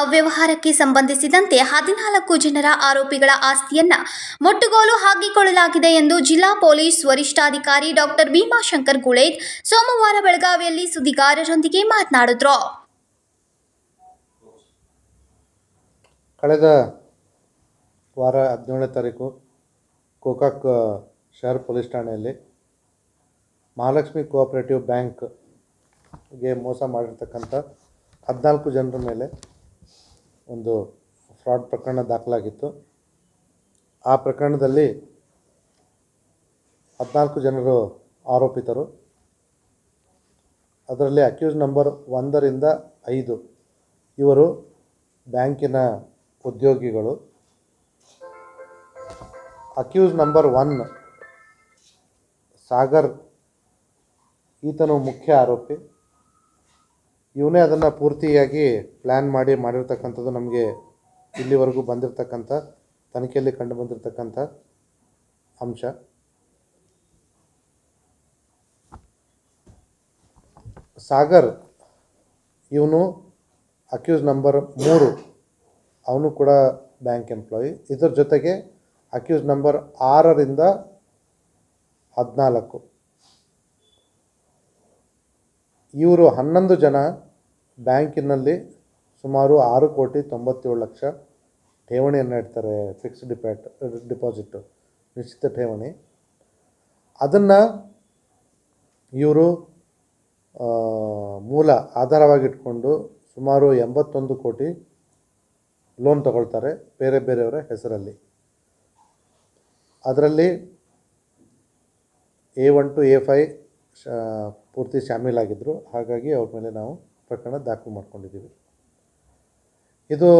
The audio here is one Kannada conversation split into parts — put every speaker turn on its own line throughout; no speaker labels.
ಅವ್ಯವಹಾರಕ್ಕೆ ಸಂಬಂಧಿಸಿದಂತೆ ಹದಿನಾಲ್ಕು ಜನರ ಆರೋಪಿಗಳ ಆಸ್ತಿಯನ್ನ ಮುಟ್ಟುಗೋಲು ಹಾಕಿಕೊಳ್ಳಲಾಗಿದೆ ಎಂದು ಜಿಲ್ಲಾ ಪೊಲೀಸ್ ವರಿಷ್ಠಾಧಿಕಾರಿ ಡಾಕ್ಟರ್ ಭೀಮಾಶಂಕರ್ ಗುಳೇದ್ ಸೋಮವಾರ ಬೆಳಗಾವಿಯಲ್ಲಿ ಸುದ್ದಿಗಾರರೊಂದಿಗೆ ಮಾತನಾಡಿದ್ರು.
ಕಳೆದ ವಾರ ಹದಿನೇಳನೇ ತಾರೀಕು ಗೋಕಾಕ್ ಶಹರ್ ಪೊಲೀಸ್ ಠಾಣೆಯಲ್ಲಿ ಮಹಾಲಕ್ಷ್ಮಿ ಕೋಆಪರೇಟಿವ್ ಬ್ಯಾಂಕ್ಗೆ ಮೋಸ ಮಾಡಿರ್ತಕ್ಕಂಥ ಹದಿನಾಲ್ಕು ಜನರ ಮೇಲೆ ಒಂದು ಫ್ರಾಡ್ ಪ್ರಕರಣ ದಾಖಲಾಗಿತ್ತು. ಆ ಪ್ರಕರಣದಲ್ಲಿ ಹದಿನಾಲ್ಕು ಜನರು ಆರೋಪಿತರು. ಅದರಲ್ಲಿ ಅಕ್ಯೂಸ್ ನಂಬರ್ ಒಂದರಿಂದ ಐದು ಇವರು ಬ್ಯಾಂಕಿನ ಉದ್ಯೋಗಿಗಳು. ಅಕ್ಯೂಸ್ ನಂಬರ್ ಒನ್ ಸಾಗರ್, ಈತನು ಮುಖ್ಯ ಆರೋಪಿ. ಇವನೇ ಅದನ್ನು ಪೂರ್ತಿಯಾಗಿ ಪ್ಲ್ಯಾನ್ ಮಾಡಿ ಮಾಡಿರ್ತಕ್ಕಂಥದ್ದು ನಮಗೆ ಇಲ್ಲಿವರೆಗೂ ಬಂದಿರತಕ್ಕಂಥ, ತನಿಖೆಯಲ್ಲಿ ಕಂಡು ಬಂದಿರತಕ್ಕಂಥ ಅಂಶ. ಸಾಗರ್, ಇವನು ಅಕ್ಯೂಸ್ ನಂಬರ್ ಮೂರು. ಅವನು ಕೂಡ ಬ್ಯಾಂಕ್ ಎಂಪ್ಲಾಯಿ ಇದರ ಜೊತೆಗೆ ಅಕ್ಯೂಸ್ ನಂಬರ್ ಆರರಿಂದ ಹದಿನಾಲ್ಕು. ಇವರು ಹನ್ನೊಂದು ಜನ ಬ್ಯಾಂಕಿನಲ್ಲಿ ಸುಮಾರು ಆರು ಕೋಟಿ ತೊಂಬತ್ತೇಳು ಲಕ್ಷ ಠೇವಣಿಯನ್ನು ಇಡ್ತಾರೆ ಫಿಕ್ಸ್ಡ್ ಡಿಪಾಟ್ ಡಿಪಾಸಿಟ್ಟು ನಿಶ್ಚಿತ ಠೇವಣಿ. ಅದನ್ನು ಇವರು ಮೂಲ ಆಧಾರವಾಗಿಟ್ಕೊಂಡು ಸುಮಾರು ಎಂಬತ್ತೊಂದು ಕೋಟಿ ಲೋನ್ ತಗೊಳ್ತಾರೆ ಬೇರೆ ಬೇರೆಯವರ ಹೆಸರಲ್ಲಿ. ಅದರಲ್ಲಿ A one to A five ಪೂರ್ತಿ ಶಾಮೀಲಾಗಿದ್ದರು ಹಾಗಾಗಿ ಅವ್ರ ಮೇಲೆ ನಾವು ಪ್ರಕರಣ ದಾಖಲು ಮಾಡ್ಕೊಂಡಿದ್ದೀವಿ. ಇದು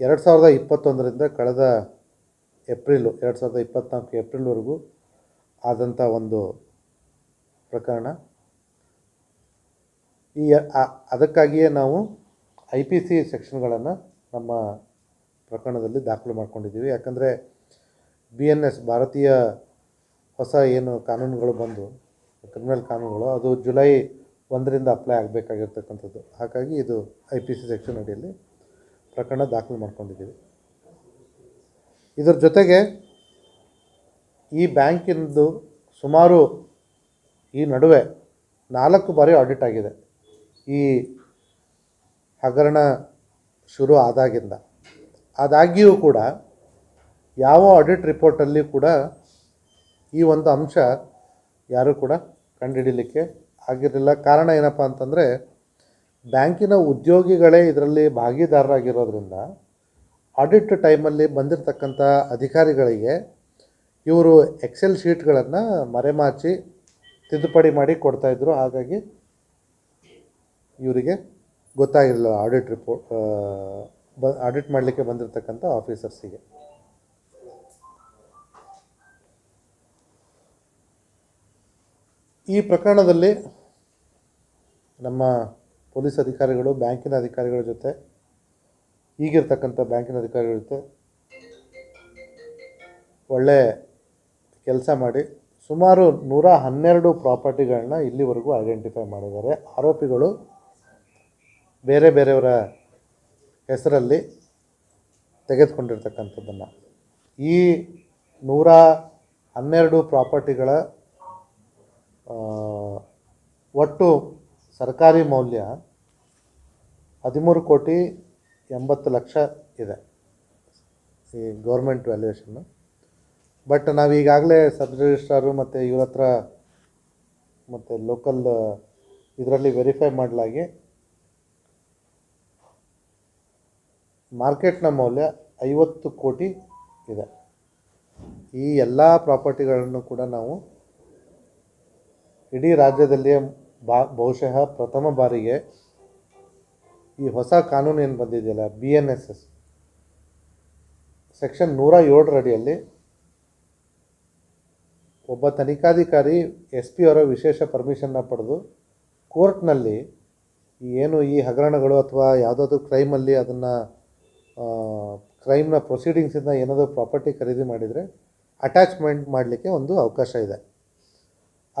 ಎರಡು ಸಾವಿರದ ಇಪ್ಪತ್ತೊಂದರಿಂದ ಕಳೆದ ಏಪ್ರಿಲು, ಎರಡು ಸಾವಿರದ ಇಪ್ಪತ್ತ್ನಾಲ್ಕು ಏಪ್ರಿಲ್ವರೆಗೂ ಆದಂಥ ಒಂದು ಪ್ರಕರಣ. ಈ ಅದಕ್ಕಾಗಿಯೇ ನಾವು ಐ ಪಿ ಸಿ ಸೆಕ್ಷನ್ಗಳನ್ನು ನಮ್ಮ ಪ್ರಕರಣದಲ್ಲಿ ದಾಖಲು ಮಾಡ್ಕೊಂಡಿದ್ದೀವಿ. ಯಾಕಂದರೆ ಬಿ ಎನ್ ಎಸ್ ಭಾರತೀಯ ಹೊಸ ಏನು ಕಾನೂನುಗಳು ಬಂದು ಕ್ರಿಮಿನಲ್ ಕಾನೂನುಗಳು, ಅದು ಜುಲೈ ಒಂದರಿಂದ ಅಪ್ಲೈ ಆಗಬೇಕಾಗಿರ್ತಕ್ಕಂಥದ್ದು. ಹಾಗಾಗಿ ಇದು ಐ ಪಿ ಸಿ ಸೆಕ್ಷನ್ ಅಡಿಯಲ್ಲಿ ಪ್ರಕರಣ ದಾಖಲು ಮಾಡ್ಕೊಂಡಿದ್ದೀವಿ. ಇದರ ಜೊತೆಗೆ ಈ ಬ್ಯಾಂಕಿನದು ಸುಮಾರು ಈ ನಡುವೆ ನಾಲ್ಕು ಬಾರಿ ಆಡಿಟ್ ಆಗಿದೆ. ಈ ಹಗರಣ ಶುರು ಆದಾಗಿಂದ. ಆದಾಗ್ಯೂ ಕೂಡ ಯಾವ ಆಡಿಟ್ ರಿಪೋರ್ಟಲ್ಲಿ ಕೂಡ ಈ ಒಂದು ಅಂಶ ಯಾರೂ ಕೂಡ ಕಂಡುಹಿಡಿಲಿಕ್ಕೆ ಆಗಿರಲಿಲ್ಲ. ಕಾರಣ ಏನಪ್ಪ ಅಂತಂದರೆ, ಬ್ಯಾಂಕಿನ ಉದ್ಯೋಗಿಗಳೇ ಇದರಲ್ಲಿ ಭಾಗಿದಾರರಾಗಿರೋದ್ರಿಂದ, ಆಡಿಟ್ ಟೈಮಲ್ಲಿ ಬಂದಿರತಕ್ಕಂಥ ಅಧಿಕಾರಿಗಳಿಗೆ ಇವರು ಎಕ್ಸೆಲ್ ಶೀಟ್ಗಳನ್ನು ಮರೆಮಾಚಿ ತಿದ್ದುಪಡಿ ಮಾಡಿ ಕೊಡ್ತಾಯಿದ್ರು ಹಾಗಾಗಿ ಇವರಿಗೆ ಗೊತ್ತಾಗಿರಲಿಲ್ಲ ಆಡಿಟ್ ರಿಪೋರ್ಟ್ ಬ ಆಡಿಟ್ ಮಾಡಲಿಕ್ಕೆ ಬಂದಿರತಕ್ಕಂಥ ಆಫೀಸರ್ಸಿಗೆ. ಈ ಪ್ರಕರಣದಲ್ಲಿ ನಮ್ಮ ಪೊಲೀಸ್ ಅಧಿಕಾರಿಗಳು, ಬ್ಯಾಂಕಿನ ಅಧಿಕಾರಿಗಳ ಜೊತೆ, ಈಗಿರ್ತಕ್ಕಂಥ ಬ್ಯಾಂಕಿನ ಅಧಿಕಾರಿಗಳ ಜೊತೆ ಒಳ್ಳೆ ಕೆಲಸ ಮಾಡಿ ಸುಮಾರು ನೂರ ಹನ್ನೆರಡು ಪ್ರಾಪರ್ಟಿಗಳನ್ನ ಇಲ್ಲಿವರೆಗೂ ಐಡೆಂಟಿಫೈ ಮಾಡಿದ್ದಾರೆ. ಆರೋಪಿಗಳು ಬೇರೆ ಬೇರೆಯವರ ಹೆಸರಲ್ಲಿ ತೆಗೆದುಕೊಂಡಿರ್ತಕ್ಕಂಥದ್ದನ್ನು. ಈ ನೂರ ಹನ್ನೆರಡು ಪ್ರಾಪರ್ಟಿಗಳ ಒಟ್ಟು ಸರ್ಕಾರಿ ಮೌಲ್ಯ ಹದಿಮೂರು ಕೋಟಿ ಎಂಬತ್ತು ಲಕ್ಷ ಇದೆ ಈ ಗೌರ್ಮೆಂಟ್ ವ್ಯಾಲ್ಯೂಯೇಷನ್ನು ಬಟ್ ನಾವು ಈಗಾಗಲೇ ಸಬ್ ರಿಜಿಸ್ಟ್ರಾರು ಮತ್ತು ಇವ್ರ ಹತ್ರ ಮತ್ತು ಲೋಕಲ್ ಇದರಲ್ಲಿ ವೆರಿಫೈ ಮಾಡಲಾಗಿ ಮಾರ್ಕೆಟ್ನ ಮೌಲ್ಯ ಐವತ್ತು ಕೋಟಿ ಇದೆ. ಈ ಎಲ್ಲ ಪ್ರಾಪರ್ಟಿಗಳನ್ನು ಕೂಡ ನಾವು ಇಡೀ ರಾಜ್ಯದಲ್ಲಿಯೇ ಬಾ, ಬಹುಶಃ ಪ್ರಥಮ ಬಾರಿಗೆ ಈ ಹೊಸ ಕಾನೂನು ಏನು ಬಂದಿದೆಯಲ್ಲ B N S S section ನೂರ ಏಳರ ಅಡಿಯಲ್ಲಿ ಒಬ್ಬ ತನಿಖಾಧಿಕಾರಿ ಎಸ್ ಪಿ ಅವರ ವಿಶೇಷ ಪರ್ಮಿಷನ್ನ ಪಡೆದು ಕೋರ್ಟ್ನಲ್ಲಿ ಏನು ಈ ಹಗರಣಗಳು ಅಥವಾ ಯಾವುದಾದ್ರೂ ಕ್ರೈಮಲ್ಲಿ ಅದನ್ನು ಕ್ರೈಮ್ನ ಪ್ರೊಸೀಡಿಂಗ್ಸಿಂದ ಏನಾದರೂ ಪ್ರಾಪರ್ಟಿ ಖರೀದಿ ಮಾಡಿದರೆ ಅಟ್ಯಾಚ್ಮೆಂಟ್ ಮಾಡಲಿಕ್ಕೆ ಒಂದು ಅವಕಾಶ ಇದೆ.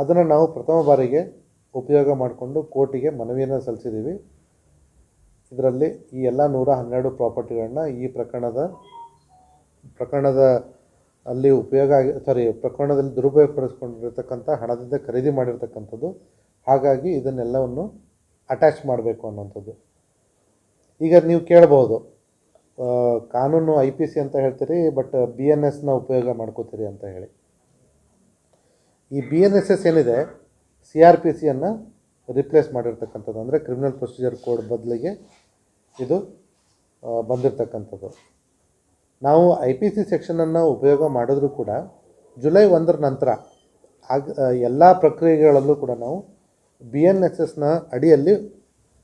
ಅದನ್ನು ನಾವು ಪ್ರಥಮ ಬಾರಿಗೆ ಉಪಯೋಗ ಮಾಡಿಕೊಂಡು ಕೋರ್ಟಿಗೆ ಮನವಿಯನ್ನು ಸಲ್ಲಿಸಿದ್ದೀವಿ ಇದರಲ್ಲಿ ಈ ಎಲ್ಲ ನೂರ ಹನ್ನೆರಡು ಪ್ರಾಪರ್ಟಿಗಳನ್ನ ಈ ಪ್ರಕರಣದ ಪ್ರಕರಣದ ಅಲ್ಲಿ ಉಪಯೋಗ ಆಗಿ ಸಾರಿ ಪ್ರಕರಣದಲ್ಲಿ ದುರುಪಯೋಗ ಪಡಿಸ್ಕೊಂಡಿರ್ತಕ್ಕಂಥ ಹಣದಿಂದ ಖರೀದಿ ಮಾಡಿರ್ತಕ್ಕಂಥದ್ದು. ಹಾಗಾಗಿ ಇದನ್ನೆಲ್ಲವನ್ನು ಅಟ್ಯಾಚ್ ಮಾಡಬೇಕು ಅನ್ನೋಂಥದ್ದು ಈಗ ನೀವು ಕೇಳ್ಬೋದು ಕಾನೂನು ಐ ಪಿ ಸಿ ಅಂತ ಹೇಳ್ತೀರಿ ಬಟ್ ಬಿ ಎನ್ ಎಸ್ನ ಉಪಯೋಗ ಮಾಡ್ಕೋತೀರಿ ಅಂತ ಹೇಳಿ. ಈ ಬಿ ಎನ್ ಎಸ್ ಎಸ್ ಏನಿದೆ ಸಿ ಆರ್ ಪಿ ಸಿಯನ್ನು ರಿಪ್ಲೇಸ್ ಮಾಡಿರ್ತಕ್ಕಂಥದ್ದು. ಅಂದರೆ ಕ್ರಿಮಿನಲ್ ಪ್ರೊಸೀಜರ್ ಕೋಡ್ ಬದಲಿಗೆ ಇದು ಬಂದಿರತಕ್ಕಂಥದ್ದು. ನಾವು ಐ ಪಿ ಸಿ ಸೆಕ್ಷನನ್ನು ಉಪಯೋಗ ಮಾಡಿದ್ರೂ ಕೂಡ ಜುಲೈ ಒಂದರ ನಂತರ ಆಗ ಎಲ್ಲ ಪ್ರಕ್ರಿಯೆಗಳಲ್ಲೂ ಕೂಡ ನಾವು ಬಿ ಎನ್ ಎಸ್ ಎಸ್ನ ಅಡಿಯಲ್ಲಿ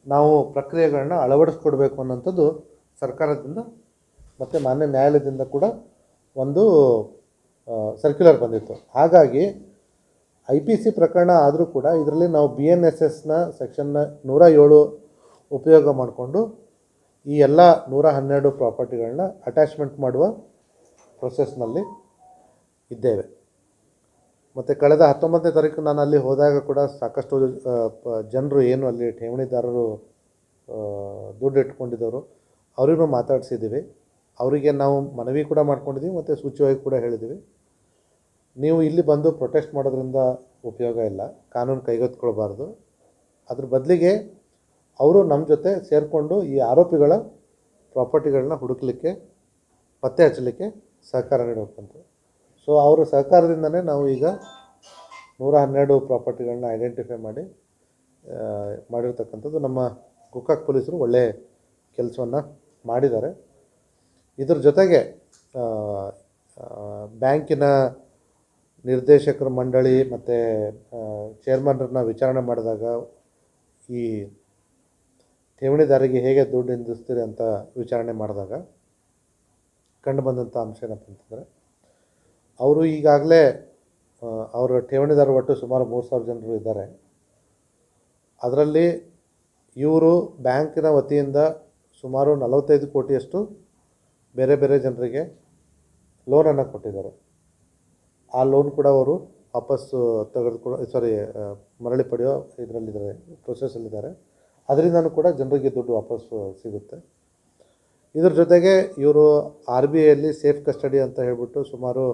ನಾವು ಪ್ರಕ್ರಿಯೆಗಳನ್ನ ಅಳವಡಿಸ್ಕೊಡ್ಬೇಕು ಅನ್ನೋಂಥದ್ದು ಸರ್ಕಾರದಿಂದ ಮತ್ತು ಮಾನ್ಯ ನ್ಯಾಯಾಲಯದಿಂದ ಕೂಡ ಒಂದು ಸರ್ಕ್ಯುಲರ್ ಬಂದಿತ್ತು. ಹಾಗಾಗಿ ಐ ಪಿ ಸಿ ಪ್ರಕರಣ ಆದರೂ ಕೂಡ ಇದರಲ್ಲಿ ನಾವು ಬಿ ಎನ್ ಎಸ್ ಎಸ್ನ ಸೆಕ್ಷನ್ನ ನೂರ ಏಳು ಉಪಯೋಗ ಮಾಡಿಕೊಂಡು ಈ ಎಲ್ಲ ನೂರ ಹನ್ನೆರಡು ಪ್ರಾಪರ್ಟಿಗಳನ್ನ ಅಟ್ಯಾಚ್ಮೆಂಟ್ ಮಾಡುವ ಪ್ರೊಸೆಸ್ನಲ್ಲಿ ಇದ್ದೇವೆ. ಮತ್ತು ಕಳೆದ ಹತ್ತೊಂಬತ್ತನೇ ತಾರೀಕು ನಾನು ಅಲ್ಲಿ ಹೋದಾಗ ಕೂಡ ಸಾಕಷ್ಟು ಜನರು ಏನು ಅಲ್ಲಿ ಠೇವಣಿದಾರರು ದುಡ್ಡು ಇಟ್ಕೊಂಡಿದ್ದವರು, ಅವರಿಗೂ ಮಾತಾಡಿಸಿದ್ದೀವಿ. ಅವರಿಗೆ ನಾವು ಮನವಿ ಕೂಡ ಮಾಡ್ಕೊಂಡಿದ್ದೀವಿ, ಮತ್ತು ಸೂಚ್ಯವಾಗಿ ಕೂಡ ಹೇಳಿದ್ದೀವಿ. ನೀವು ಇಲ್ಲಿ ಬಂದು ಪ್ರೊಟೆಸ್ಟ್ ಮಾಡೋದ್ರಿಂದ ಉಪಯೋಗ ಇಲ್ಲ. ಕಾನೂನು ಕೈಗೆತ್ತಿಕೊಳ್ಬಾರ್ದು. ಅದ್ರ ಬದಲಿಗೆ ಅವರು ನಮ್ಮ ಜೊತೆ ಸೇರಿಕೊಂಡು ಈ ಆರೋಪಿಗಳ ಪ್ರಾಪರ್ಟಿಗಳನ್ನ ಹುಡುಕಲಿಕ್ಕೆ, ಪತ್ತೆ ಹಚ್ಚಲಿಕ್ಕೆ ಸಹಕಾರ ನೀಡಬೇಕಂತ. ಸೊ ಅವರ ಸಹಕಾರದಿಂದನೇ ನಾವು ಈಗ ನೂರ ಹನ್ನೆರಡು ಪ್ರಾಪರ್ಟಿಗಳನ್ನ ಐಡೆಂಟಿಫೈ ಮಾಡಿ ಮಾಡಿರ್ತಕ್ಕಂಥದ್ದು ನಮ್ಮ ಗೋಕಾಕ್ ಪೊಲೀಸರು ಒಳ್ಳೆಯ ಕೆಲಸವನ್ನು ಮಾಡಿದ್ದಾರೆ. ಇದ್ರ ಜೊತೆಗೆ ಬ್ಯಾಂಕಿನ ನಿರ್ದೇಶಕರ ಮಂಡಳಿ ಮತ್ತು ಚೇರ್ಮನ್ರನ್ನ ವಿಚಾರಣೆ ಮಾಡಿದಾಗ ಈ ಠೇವಣಿದಾರಿಗೆ ಹೇಗೆ ದುಡ್ಡು ಹಿಂದಿಸ್ತೀರಿ ಅಂತ ವಿಚಾರಣೆ ಮಾಡಿದಾಗ ಕಂಡು ಬಂದಂಥ ಅಂಶ ಏನಪ್ಪ ಅಂತಂದರೆ, ಅವರು ಈಗಾಗಲೇ ಅವರ ಠೇವಣಿದಾರ ಒಟ್ಟು ಸುಮಾರು ಮೂರು ಸಾವಿರ ಜನರು ಇದ್ದಾರೆ. ಅದರಲ್ಲಿ ಇವರು ಬ್ಯಾಂಕಿನ ವತಿಯಿಂದ ಸುಮಾರು ನಲವತ್ತೈದು ಕೋಟಿಯಷ್ಟು ಬೇರೆ ಬೇರೆ ಜನರಿಗೆ ಲೋನನ್ನು ಕೊಟ್ಟಿದ್ದಾರೆ. ಆ ಲೋನ್ ಕೂಡ ಅವರು ವಾಪಸ್ಸು ತೆಗೆದುಕೊಳ್ಳೋ ಸಾರಿ ಮರಳಿ ಪಡೆಯೋ ಇದರಲ್ಲಿದ್ದಾರೆ ಪ್ರೊಸೆಸಲ್ಲಿದ್ದಾರೆ ಅದರಿಂದನೂ ಕೂಡ ಜನರಿಗೆ ದುಡ್ಡು ವಾಪಸ್ಸು ಸಿಗುತ್ತೆ. ಇದ್ರ ಜೊತೆಗೆ ಇವರು ಆರ್ ಬಿ ಐಯಲ್ಲಿ ಸೇಫ್ ಕಸ್ಟಡಿ ಅಂತ ಹೇಳಿಬಿಟ್ಟು ಸುಮಾರು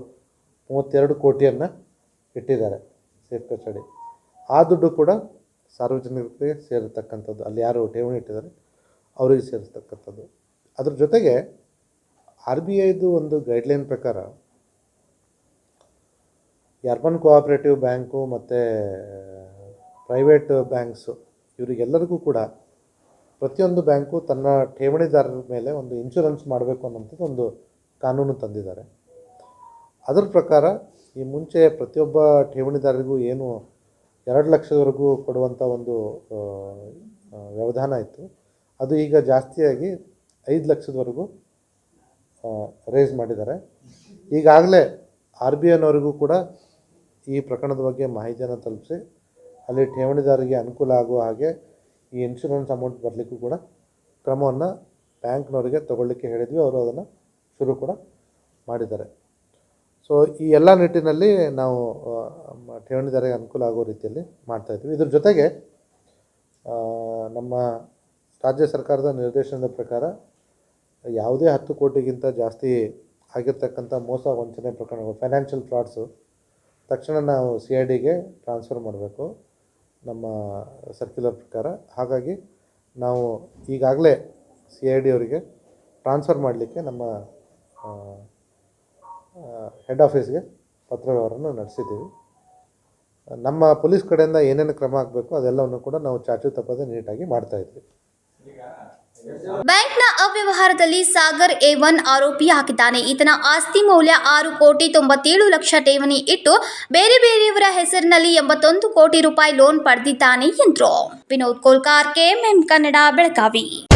ಮೂವತ್ತೆರಡು ಕೋಟಿಯನ್ನು ಇಟ್ಟಿದ್ದಾರೆ ಸೇಫ್ ಕಸ್ಟಡಿ ಆ ದುಡ್ಡು ಕೂಡ ಸಾರ್ವಜನಿಕರಿಗೆ ಸೇರತಕ್ಕಂಥದ್ದು, ಅಲ್ಲಿ ಯಾರು ಠೇವಣಿ ಇಟ್ಟಿದ್ದಾರೆ, ಅವರಿಗೆ ಸೇರಿಸ್ತಕ್ಕಂಥದ್ದು ಅದ್ರ ಜೊತೆಗೆ ಆರ್ ಬಿ ಐದು ಒಂದು ಗೈಡ್ಲೈನ್ ಪ್ರಕಾರ ಈ ಅರ್ಬನ್ ಕೋಆಪ್ರೇಟಿವ್ ಬ್ಯಾಂಕು ಮತ್ತು ಪ್ರೈವೇಟ್ ಬ್ಯಾಂಕ್ಸು ಇವರಿಗೆಲ್ಲರಿಗೂ ಕೂಡ ಪ್ರತಿಯೊಂದು ಬ್ಯಾಂಕು ತನ್ನ ಠೇವಣಿದಾರರ ಮೇಲೆ ಒಂದು ಇನ್ಶೂರೆನ್ಸ್ ಮಾಡಬೇಕು ಅನ್ನೋಂಥದ್ದು ಒಂದು ಕಾನೂನು ತಂದಿದ್ದಾರೆ. ಅದರ ಪ್ರಕಾರ ಈ ಮುಂಚೆ ಪ್ರತಿಯೊಬ್ಬ ಠೇವಣಿದಾರರಿಗೂ ಏನು ಎರಡು ಲಕ್ಷದವರೆಗೂ ಕೊಡುವಂಥ ಒಂದು ವ್ಯವಧಾನ ಇತ್ತು. ಅದು ಈಗ ಜಾಸ್ತಿಯಾಗಿ ಐದು ಲಕ್ಷದವರೆಗೂ ರೇಸ್ ಮಾಡಿದ್ದಾರೆ. ಈಗಾಗಲೇ ಆರ್ ಬಿ ಐನವರಿಗೂ ಕೂಡ ಈ ಪ್ರಕರಣದ ಬಗ್ಗೆ ಮಾಹಿತಿಯನ್ನು ತಲುಪಿಸಿ, ಅಲ್ಲಿ ಠೇವಣಿದಾರರಿಗೆ ಅನುಕೂಲ ಆಗುವ ಹಾಗೆ ಈ ಇನ್ಶೂರೆನ್ಸ್ ಅಮೌಂಟ್ ಬರಲಿಕ್ಕೂ ಕೂಡ ಕ್ರಮವನ್ನು ಬ್ಯಾಂಕ್ನವರಿಗೆ ತಗೊಳ್ಳಿಕ್ಕೆ ಹೇಳಿದ್ವಿ. ಅವರು ಅದನ್ನು ಶುರು ಕೂಡ ಮಾಡಿದ್ದಾರೆ. ಸೊ ಈ ಎಲ್ಲ ನಿಟ್ಟಿನಲ್ಲಿ ನಾವು ಠೇವಣಿದಾರರಿಗೆ ಅನುಕೂಲ ಆಗೋ ರೀತಿಯಲ್ಲಿ ಮಾಡ್ತಾಯಿದ್ವಿ ಇದ್ರ ಜೊತೆಗೆ ನಮ್ಮ ರಾಜ್ಯ ಸರ್ಕಾರದ ನಿರ್ದೇಶನದ ಪ್ರಕಾರ ಯಾವುದೇ ಹತ್ತು ಕೋಟಿಗಿಂತ ಜಾಸ್ತಿ ಆಗಿರ್ತಕ್ಕಂಥ ಮೋಸ ವಂಚನೆ ಪ್ರಕರಣಗಳು ಫೈನಾನ್ಷಿಯಲ್ ಫ್ರಾಡ್ಸು ತಕ್ಷಣ ನಾವು ಸಿ ಐ ಡಿಗೆ ಟ್ರಾನ್ಸ್ಫರ್ ಮಾಡಬೇಕು, ನಮ್ಮ ಸರ್ಕ್ಯುಲರ್ ಪ್ರಕಾರ. ಹಾಗಾಗಿ ನಾವು ಈಗಾಗಲೇ ಸಿ ಐ ಡಿ ಅವರಿಗೆ ಟ್ರಾನ್ಸ್ಫರ್ ಮಾಡಲಿಕ್ಕೆ ನಮ್ಮ ಹೆಡ್ ಆಫೀಸ್ಗೆ ಪತ್ರ ವ್ಯವಹಾರವನ್ನು ನಡೆಸಿದ್ದೀವಿ. ನಮ್ಮ ಪೊಲೀಸ್ ಕಡೆಯಿಂದ ಏನೇನು ಕ್ರಮ ಆಗಬೇಕು ಅದೆಲ್ಲವನ್ನು ಕೂಡ ನಾವು ಚಾಚು ತಪ್ಪದೆ ನೀಟಾಗಿ ಮಾಡ್ತಾಯಿದ್ವಿ
ಬ್ಯಾಂಕ್ನ ಅವ್ಯವಹಾರದಲ್ಲಿ ಸಾಗರ್ ಎ ಒನ್ ಆರೋಪಿಯಾಗಿದ್ದಾನೆ ಈತನ ಆಸ್ತಿ ಮೌಲ್ಯ ಆರು ಕೋಟಿ ತೊಂಬತ್ತೇಳು ಲಕ್ಷ ಠೇವಣಿ ಇಟ್ಟು ಬೇರೆ ಬೇರೆಯವರ ಹೆಸರಿನಲ್ಲಿ ಎಂಬತ್ತೊಂದು ಕೋಟಿ ರೂಪಾಯಿ ಲೋನ್ ಪಡೆದಿದ್ದಾನೆ ಎಂದರು. ವಿನೋದ್ ಕೋಲ್ಕಾರ್, ಕೆಎಂಎಂ ಕನ್ನಡ, ಬೆಳಗಾವಿ.